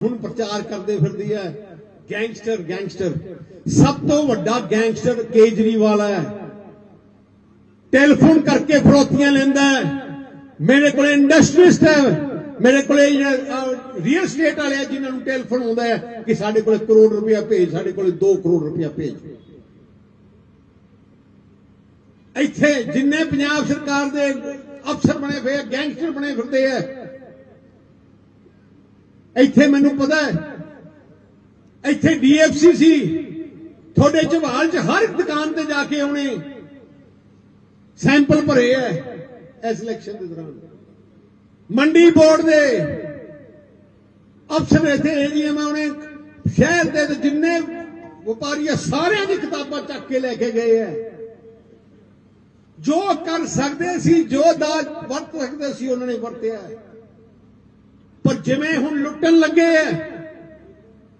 ਹੁਣ ਪ੍ਰਚਾਰ ਕਰਦੇ ਫਿਰਦੀ ਹੈ ਗੈਂਗਸਟਰ ਗੈਂਗਸਟਰ। ਸਭ ਤੋਂ ਵੱਡਾ ਗੈਂਗਸਟਰ ਕੇਜਰੀਵਾਲ ਹੈ ਟੈਲੀਫੋਨ ਕਰਕੇ ਫਰੋਤੀਆਂ ਲੈਂਦਾ ਹੈ ਮੇਰੇ ਕੋਲ ਇੰਡਸਟਰੀਸਟ ਹੈ ਮੇਰੇ ਕੋਲ ਰੀਅਲ ਸਟੇਟ ਵਾਲੇ ਆ ਜਿਨ੍ਹਾਂ ਨੂੰ ਟੈਲੀਫੋਨ ਆਉਂਦਾ ਹੈ ਕਿ ਸਾਡੇ ਕੋਲ ਕਰੋੜ ਰੁਪਇਆ ਭੇਜ, ਸਾਡੇ ਕੋਲ 2 ਕਰੋੜ ਰੁਪਇਆ ਭੇਜ। ਇੱਥੇ ਜਿੰਨੇ ਪੰਜਾਬ ਸਰਕਾਰ ਦੇ ਅਫਸਰ ਬਣੇ ਹੋਏ ਗੈਂਗਸਟਰ ਬਣੇ ਫਿਰਦੇ ਆ ਇੱਥੇ ਮੈਨੂੰ ਪਤਾ ਹੈ, ਇੱਥੇ ਡੀਐਫਸੀ ਸੀ। ਤੁਹਾਡੇ ਝਵਾਲ 'ਚ ਹਰ ਇੱਕ ਦੁਕਾਨ ਤੇ ਜਾ ਕੇ ਆਉਣੇ ਸੈਂਪਲ ਭਰੇ ਐ, ਇਸ ਇਲੈਕਸ਼ਨ ਦੇ ਦੌਰਾਨ। ਮੰਡੀ ਬੋਰਡ ਦੇ ਅਫਸਰ ਇੱਥੇ ਏਡੀਐਮ ਉਹਨੇ ਸ਼ਹਿਰ ਦੇ ਜਿੰਨੇ ਵਪਾਰੀ ਆ ਸਾਰਿਆਂ ਦੀ ਕਿਤਾਬਾਂ ਚੱਕ ਕੇ ਲੈ ਕੇ ਗਏ ਐ। ਜੋ ਕਰ ਸਕਦੇ ਸੀ, ਜੋ ਦਾਜ ਵਰਤ ਸਕਦੇ ਸੀ, ਉਹਨਾਂ ਨੇ ਵਰਤਿਆ ਪਰ ਜਿਵੇਂ ਹੁਣ ਲੁੱਟਣ ਲੱਗੇ ਐ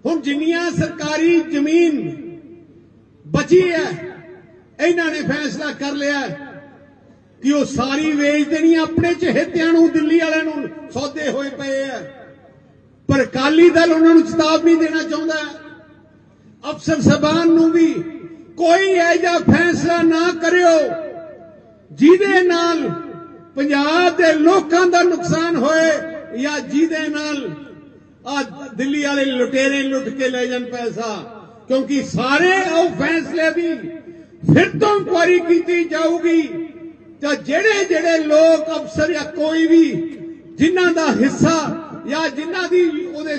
ਹੁਣ ਜਿੰਨੀਆਂ ਸਰਕਾਰੀ ਜ਼ਮੀਨ ਬਚੀ ਹੈ ਇਹਨਾਂ ਨੇ ਫੈਸਲਾ ਕਰ ਲਿਆ ਕਿ ਉਹ ਸਾਰੀ ਵੇਚ ਦੇਣੀ ਆਪਣੇ ਚਹੇਤਿਆਂ ਨੂੰ, ਦਿੱਲੀ ਵਾਲਿਆਂ ਨੂੰ ਸੌਦੇ ਹੋਏ ਪਏ ਐ ਪਰ ਅਕਾਲੀ ਦਲ ਉਹਨਾਂ ਨੂੰ ਚੇਤਾਵਨੀ ਦੇਣਾ ਚਾਹੁੰਦਾ। ਅਫਸਰ ਸਬਾਨ ਨੂੰ ਵੀ ਕੋਈ ਐਜਾ ਫੈਸਲਾ ਨਾ ਕਰਿਓ, ਜਿਹਦੇ ਨਾਲ ਪੰਜਾਬ ਦੇ ਲੋਕਾਂ ਦਾ ਨੁਕਸਾਨ ਹੋਏ। ਜਾਂ ਜਿਹਦੇ ਨਾਲ ਆ ਦਿੱਲੀ ਵਾਲੇ ਲੁਟੇਰੇ ਲੁੱਟ ਕੇ ਲੈ ਜਾਣ ਪੈਸਾ, ਕਿਉਂਕਿ ਸਾਰੇ ਉਹ ਫੈਸਲੇ ਦੀ ਫਿਰ ਤੋਂ ਇਨਕੁਆਰੀ ਕੀਤੀ ਜਾਊਗੀ। ਤਾਂ ਜਿਹੜੇ ਜਿਹੜੇ ਲੋਕ ਅਫਸਰ ਜਾਂ ਕੋਈ ਵੀ ਜਿਨ੍ਹਾਂ ਦਾ ਹਿੱਸਾ ਜਾਂ ਜਿਨ੍ਹਾਂ ਦੀ ਉਹਦੇ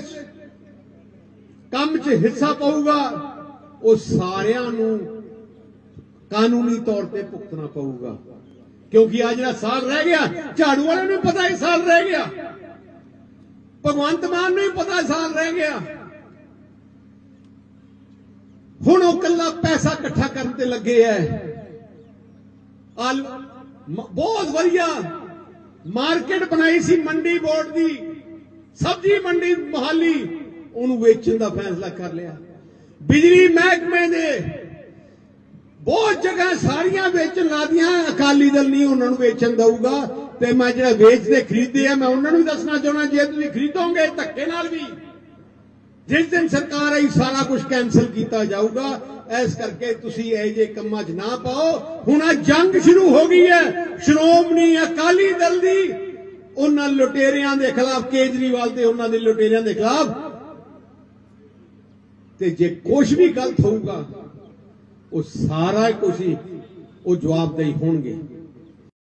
ਕੰਮ 'ਚ ਹਿੱਸਾ ਪਊਗਾ, ਉਹ ਸਾਰਿਆਂ ਨੂੰ ਕਾਨੂੰਨੀ ਤੌਰ ਤੇ ਭੁਗਤਣਾ ਪਊਗਾ। ਕਿਉਂਕਿ ਆ ਜਿਹੜਾ ਸਾਲ ਰਹਿ ਗਿਆ, ਝਾੜੂ ਵਾਲਿਆਂ ਨੂੰ ਪਤਾ ਇਹ ਸਾਲ ਰਹਿ ਗਿਆ। ਭਗਵੰਤ ਮਾਨ ਨੂੰ ਵੀ ਪਤਾ ਸਾਲ ਰਹਿ ਗਿਆ। ਹੁਣ ਉਹ ਕੱਲਾ ਪੈਸਾ ਇਕੱਠਾ ਕਰਨ ਤੇ ਲੱਗੇ ਐ। ਬਹੁਤ ਵਧੀਆ ਮਾਰਕੀਟ ਬਣਾਈ ਸੀ ਮੰਡੀ ਬੋਰਡ ਦੀ। ਸਬਜ਼ੀ ਮੰਡੀ ਮੋਹਾਲੀ, ਉਹਨੂੰ ਵੇਚਣ ਦਾ ਫੈਸਲਾ ਕਰ ਲਿਆ। ਬਿਜਲੀ ਮਹਿਕਮੇ ਦੇ ਬਹੁਤ ਜਗ੍ਹਾ ਸਾਰੀਆਂ ਵੇਚਣ ਲਾਦੀਆਂ, ਅਕਾਲੀ ਦਲ ਨਹੀਂ ਉਹਨਾਂ ਨੂੰ ਵੇਚਣ ਦਊਗਾ। ਤੇ ਮੈਂ ਜਿਹੜਾ ਵੇਚਦੇ ਖਰੀਦੇ ਆ, ਮੈਂ ਉਹਨਾਂ ਨੂੰ ਵੀ ਦੱਸਣਾ ਚਾਹੁੰਦਾ, ਜੇ ਤੁਸੀਂ ਖਰੀਦੋਗੇ ਧੱਕੇ ਨਾਲ ਵੀ। ਜਿਸ ਦਿਨ ਸਰਕਾਰ ਆਈ, ਸਾਰਾ ਕੁਝ ਕੈਨਸਲ ਕੀਤਾ ਜਾਊਗਾ। ਇਸ ਕਰਕੇ ਤੁਸੀਂ ਇਹ ਜੇ ਕੰਮਾਂ 'ਚ ਨਾ ਪਾਓ। ਹੁਣ ਆ ਜੰਗ ਸ਼ੁਰੂ ਹੋ ਗਈ ਹੈ। ਸ਼੍ਰੋਮਣੀ ਅਕਾਲੀ ਦਲ ਦੀ, ਉਹਨਾਂ ਲੁਟੇਰਿਆਂ ਦੇ ਖਿਲਾਫ, ਕੇਜਰੀਵਾਲ ਤੇ ਉਹਨਾਂ ਦੇ ਲੁਟੇਰਿਆਂ ਦੇ ਖਿਲਾਫ। ਤੇ ਜੇ ਕੁਝ ਵੀ ਗਲਤ ਹੋਊਗਾ, ਉਹ ਸਾਰਾ ਕੁਝ ਹੀ ਉਹ ਜਵਾਬਦੇਹੀ ਹੋਣਗੇ।